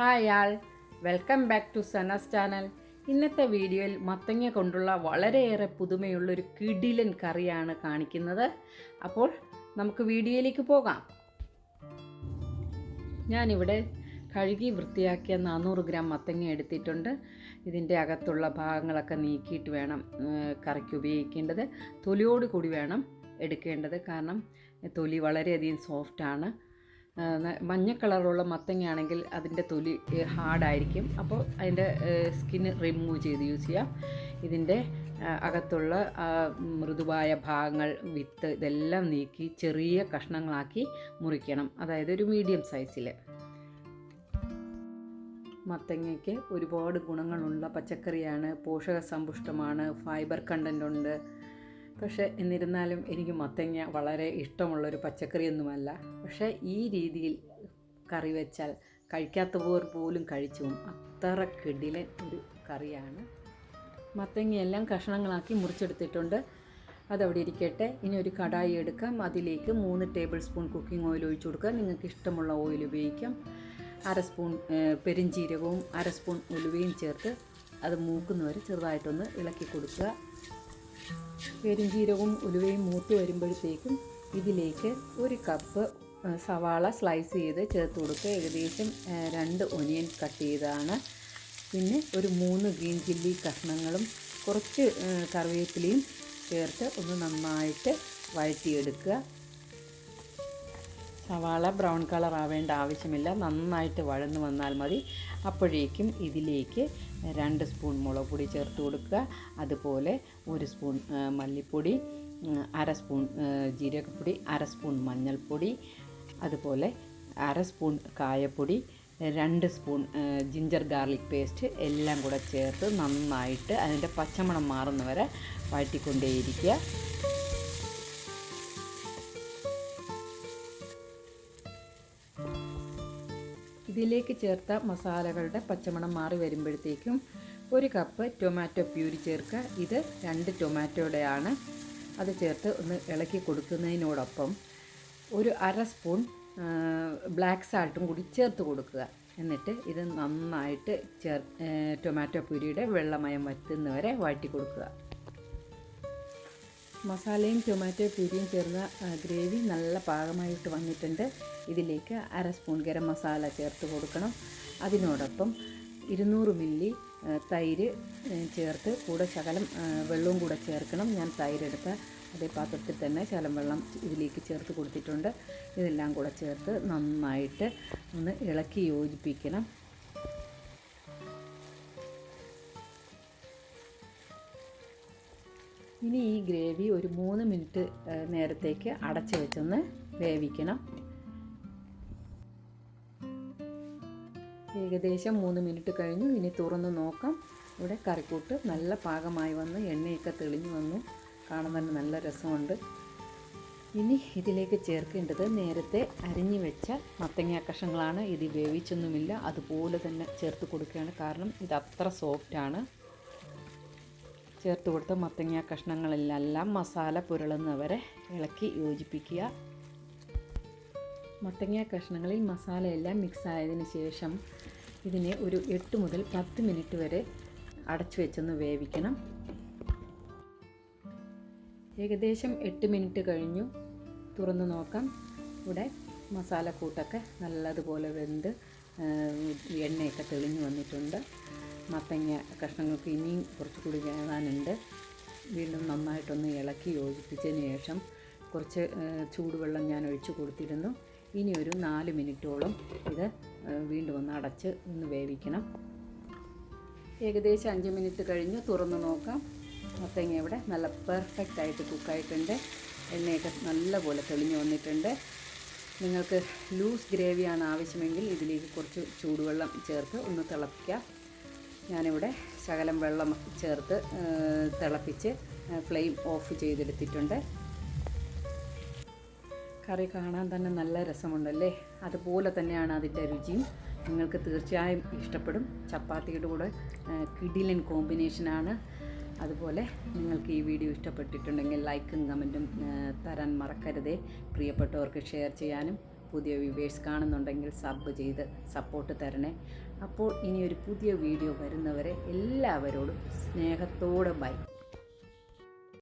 Hi all. Welcome back to Sanas channel. ഇന്നത്തെ വീഡിയോയിൽ മത്തങ്ങ കൊണ്ടുള്ള വളരെയേറെ പുതുമയുള്ളൊരു കിടിലൻ കറിയാണ് കാണിക്കുന്നത്. അപ്പോൾ നമുക്ക് വീഡിയോയിലേക്ക് പോകാം. ഞാനിവിടെ കഴുകി വൃത്തിയാക്കിയ നാനൂറ് ഗ്രാം മത്തങ്ങ എടുത്തിട്ടുണ്ട്. ഇതിന്റെ അകത്തുള്ള ഭാഗങ്ങളൊക്കെ നീക്കിയിട്ട് വേണം കറിക്ക് ഉപയോഗിക്കേണ്ടത്. തൊലിയോട് കൂടി വേണം എടുക്കേണ്ടത്. കാരണം തൊലി വളരെയധികം സോഫ്റ്റാണ്. മഞ്ഞ കളറുള്ള മത്തങ്ങയാണെങ്കിൽ അതിന്റെ തൊലി ഹാർഡായിരിക്കും. അപ്പോൾ അതിന്റെ സ്കിന്ന് റിമൂവ് ചെയ്ത് യൂസ് ചെയ്യാം. ഇതിന്റെ അകത്തുള്ള മൃദുവായ ഭാഗങ്ങൾ വിത്ത് ഇതെല്ലാം നീക്കി ചെറിയ കഷ്ണങ്ങളാക്കി മുറിക്കണം. അതായത് ഒരു മീഡിയം സൈസിൽ. മത്തങ്ങയ്ക്ക് ഒരുപാട് ഗുണങ്ങളുള്ള പച്ചക്കറിയാണ്. പോഷക സമ്പുഷ്ടമാണ് ഫൈബർ കണ്ടന്റ് ഉണ്ട് പക്ഷേ എന്നിരുന്നാലും എനിക്ക് മത്തങ്ങ വളരെ ഇഷ്ടമുള്ളൊരു പച്ചക്കറിയൊന്നുമല്ല. പക്ഷേ ഈ രീതിയിൽ കറി വെച്ചാൽ കഴിക്കാത്തവർ പോലും കഴിച്ചു. അത്ര കിടിലൻ ഒരു കറിയാണ്. മത്തങ്ങയെല്ലാം കഷ്ണങ്ങളാക്കി മുറിച്ചെടുത്തിട്ടുണ്ട്. അതവിടെ ഇരിക്കട്ടെ. ഇനി ഒരു കടായി എടുക്കാം. അതിലേക്ക് മൂന്ന് ടേബിൾ സ്പൂൺ കുക്കിംഗ് ഓയിൽ ഒഴിച്ചു കൊടുക്കുക നിങ്ങൾക്ക് ഇഷ്ടമുള്ള ഓയിൽ ഉപയോഗിക്കാം. അര സ്പൂൺ പെരിഞ്ജീരകവും അര സ്പൂൺ ഉലുവയും ചേർത്ത് അത് മൂക്കുന്നവരെ ചെറുതായിട്ടൊന്ന് ഇളക്കി കൊടുക്കുക. പെരിഞ്ജീരകവും ഉലുവയും മൂത്ത് വരുമ്പോഴത്തേക്കും ഇതിലേക്ക് ഒരു കപ്പ് സവാള സ്ലൈസ് ചെയ്ത് ചേർത്ത് കൊടുക്കുക. ഏകദേശം രണ്ട് ഒനിയൻ കട്ട് ചെയ്തതാണ് പിന്നെ ഒരു മൂന്ന് ഗ്രീൻ ചില്ലി കഷ്ണങ്ങളും കുറച്ച് കറിവേപ്പിലയും ചേർത്ത് ഒന്ന് നന്നായിട്ട് വഴറ്റിയെടുക്കുക. സവാള ബ്രൗൺ കളർ ആവേണ്ട ആവശ്യമില്ല. നന്നായിട്ട് വഴന്നു വന്നാൽ മതി. അപ്പോഴേക്കും ഇതിലേക്ക് രണ്ട് സ്പൂൺ മുളക് പൊടി ചേർത്ത് കൊടുക്കുക. അതുപോലെ ഒരു സ്പൂൺ മല്ലിപ്പൊടി അര സ്പൂൺ ജീരകപ്പൊടി അര സ്പൂൺ മഞ്ഞൾപ്പൊടി അതുപോലെ അര സ്പൂൺ കായപ്പൊടി രണ്ട് സ്പൂൺ ജിഞ്ചർ ഗാർലിക് പേസ്റ്റ് എല്ലാം കൂടെ ചേർത്ത് നന്നായിട്ട് അതിന്റെ പച്ചമണം മാറുന്നവരെ വഴറ്റിക്കൊണ്ടേയിരിക്കുക. ഇതിലേക്ക് ചേർത്ത മസാലകളുടെ പച്ചമണം മാറി വരുമ്പോഴത്തേക്കും ഒരു കപ്പ് ടൊമാറ്റോ പ്യൂരി ചേർക്കുക. ഇത് രണ്ട് ടൊമാറ്റോയുടെയാണ്. അത് ചേർത്ത് ഒന്ന് ഇളക്കി കൊടുക്കുന്നതിനോടൊപ്പം ഒരു അര സ്പൂൺ ബ്ലാക്ക് സാൾട്ടും കൂടി ചേർത്ത് കൊടുക്കുക. എന്നിട്ട് ഇത് നന്നായിട്ട് ചേർ ടൊമാറ്റോ പ്യൂരിയുടെ വെള്ളമയം വറ്റുന്നവരെ വഴറ്റി കൊടുക്കുക. മസാലയും ടൊമാറ്റോ പ്യൂരിയും ചേർന്ന ഗ്രേവി നല്ല പാകമായിട്ട് വന്നിട്ടുണ്ട്. ഇതിലേക്ക് അര സ്പൂൺ ഗരം മസാല ചേർത്ത് കൊടുക്കണം. അതിനോടൊപ്പം ഇരുന്നൂറ് മില്ലി തൈര് ചേർത്ത് കൂടെ ശകലം വെള്ളവും കൂടെ ചേർക്കണം. ഞാൻ തൈരെടുത്ത അതേ പാത്രത്തിൽ തന്നെ ശകലം വെള്ളം ഇതിലേക്ക് ചേർത്ത് കൊടുത്തിട്ടുണ്ട്. ഇതെല്ലാം കൂടെ ചേർത്ത് നന്നായിട്ട് ഒന്ന് ഇളക്കി യോജിപ്പിക്കണം. ഇനി ഈ ഗ്രേവി ഒരു മൂന്ന് മിനിറ്റ് നേരത്തേക്ക് അടച്ചു വെച്ചൊന്ന് വേവിക്കണം. ഏകദേശം മൂന്ന് മിനിറ്റ് കഴിഞ്ഞു. ഇനി തുറന്ന് നോക്കാം. ഇവിടെ കറിക്കൂട്ട് നല്ല പാകമായി വന്ന് എണ്ണയൊക്കെ തെളിഞ്ഞു വന്നു. കാണാൻ തന്നെ നല്ല രസമുണ്ട്. ഇനി ഇതിലേക്ക് ചേർക്കേണ്ടത് നേരത്തെ അരിഞ്ഞു വെച്ച മത്തങ്ങ കഷങ്ങളാണ് ഇത് വേവിച്ചൊന്നുമില്ല. അതുപോലെ തന്നെ ചേർത്ത് കൊടുക്കുകയാണ്. കാരണം ഇത് അത്ര സോഫ്റ്റാണ് ചേർത്ത് കൊടുത്ത മത്തങ്ങ കഷ്ണങ്ങളിലെല്ലാം മസാല പുരളുന്നവരെ ഇളക്കി യോജിപ്പിക്കുക. മത്തങ്ങ കഷ്ണങ്ങളിൽ മസാലയെല്ലാം മിക്സ് ആയതിനു ശേഷം ഇതിനെ ഒരു എട്ട് മുതൽ പത്ത് മിനിറ്റ് വരെ അടച്ചു വെച്ചൊന്ന് വേവിക്കണം. ഏകദേശം എട്ട് മിനിറ്റ് കഴിഞ്ഞു. തുറന്നു നോക്കാം. ഇവിടെ മസാല കൂട്ടൊക്കെ നല്ലതുപോലെ വെന്ത് എണ്ണയൊക്കെ തെളിഞ്ഞു വന്നിട്ടുണ്ട്. മത്തങ്ങ കഷ്ണങ്ങൾക്ക് ഇനിയും കുറച്ചുകൂടി വേകാനുണ്ട് വീണ്ടും നന്നായിട്ടൊന്ന് ഇളക്കി യോജിപ്പിച്ചതിന് ശേഷം കുറച്ച് ചൂടുവെള്ളം ഞാൻ ഒഴിച്ചു കൊടുത്തിരുന്നു. ഇനി ഒരു നാല് മിനിറ്റോളം ഇത് വീണ്ടും ഒന്ന് അടച്ച് ഒന്ന് വേവിക്കണം. ഏകദേശം അഞ്ച് മിനിറ്റ് കഴിഞ്ഞ്. തുറന്ന് നോക്കാം. മത്തങ്ങ ഇവിടെ നല്ല പെർഫെക്റ്റ് ആയിട്ട് കുക്കായിട്ടുണ്ട് എണ്ണയൊക്കെ നല്ലപോലെ തെളിഞ്ഞു വന്നിട്ടുണ്ട്. നിങ്ങൾക്ക് ലൂസ് ഗ്രേവിയാണ് ആവശ്യമെങ്കിൽ ഇതിലേക്ക് കുറച്ച് ചൂടുവെള്ളം ചേർത്ത് ഒന്ന് തിളപ്പിക്കാം. ഞാനിവിടെ ശകലം വെള്ളം ചേർത്ത് തിളപ്പിച്ച് ഫ്ലെയിം ഓഫ് ചെയ്തെടുത്തിട്ടുണ്ട്. കറി കാണാൻ തന്നെ നല്ല രസമുണ്ടല്ലേ? അതുപോലെ തന്നെയാണ് അതിന്റെ രുചിയും. നിങ്ങൾക്ക് തീർച്ചയായും ഇഷ്ടപ്പെടും. ചപ്പാത്തിയുടെ കൂടെ കിഡിലൻ കോമ്പിനേഷനാണ് അതുപോലെ നിങ്ങൾക്ക് ഈ വീഡിയോ ഇഷ്ടപ്പെട്ടിട്ടുണ്ടെങ്കിൽ ലൈക്കും കമന്റും തരാൻ മറക്കരുതേ. പ്രിയപ്പെട്ടവർക്ക് ഷെയർ ചെയ്യാനും പുതിയ വ്യൂവേഴ്സ് കാണുന്നുണ്ടെങ്കിൽ സബ് ചെയ്ത് സപ്പോർട്ട് തരണേ. അപ്പോൾ ഇനി ഒരു പുതിയ വീഡിയോ വരുന്നവരെ എല്ലാവരോടും സ്നേഹത്തോടെ ബൈ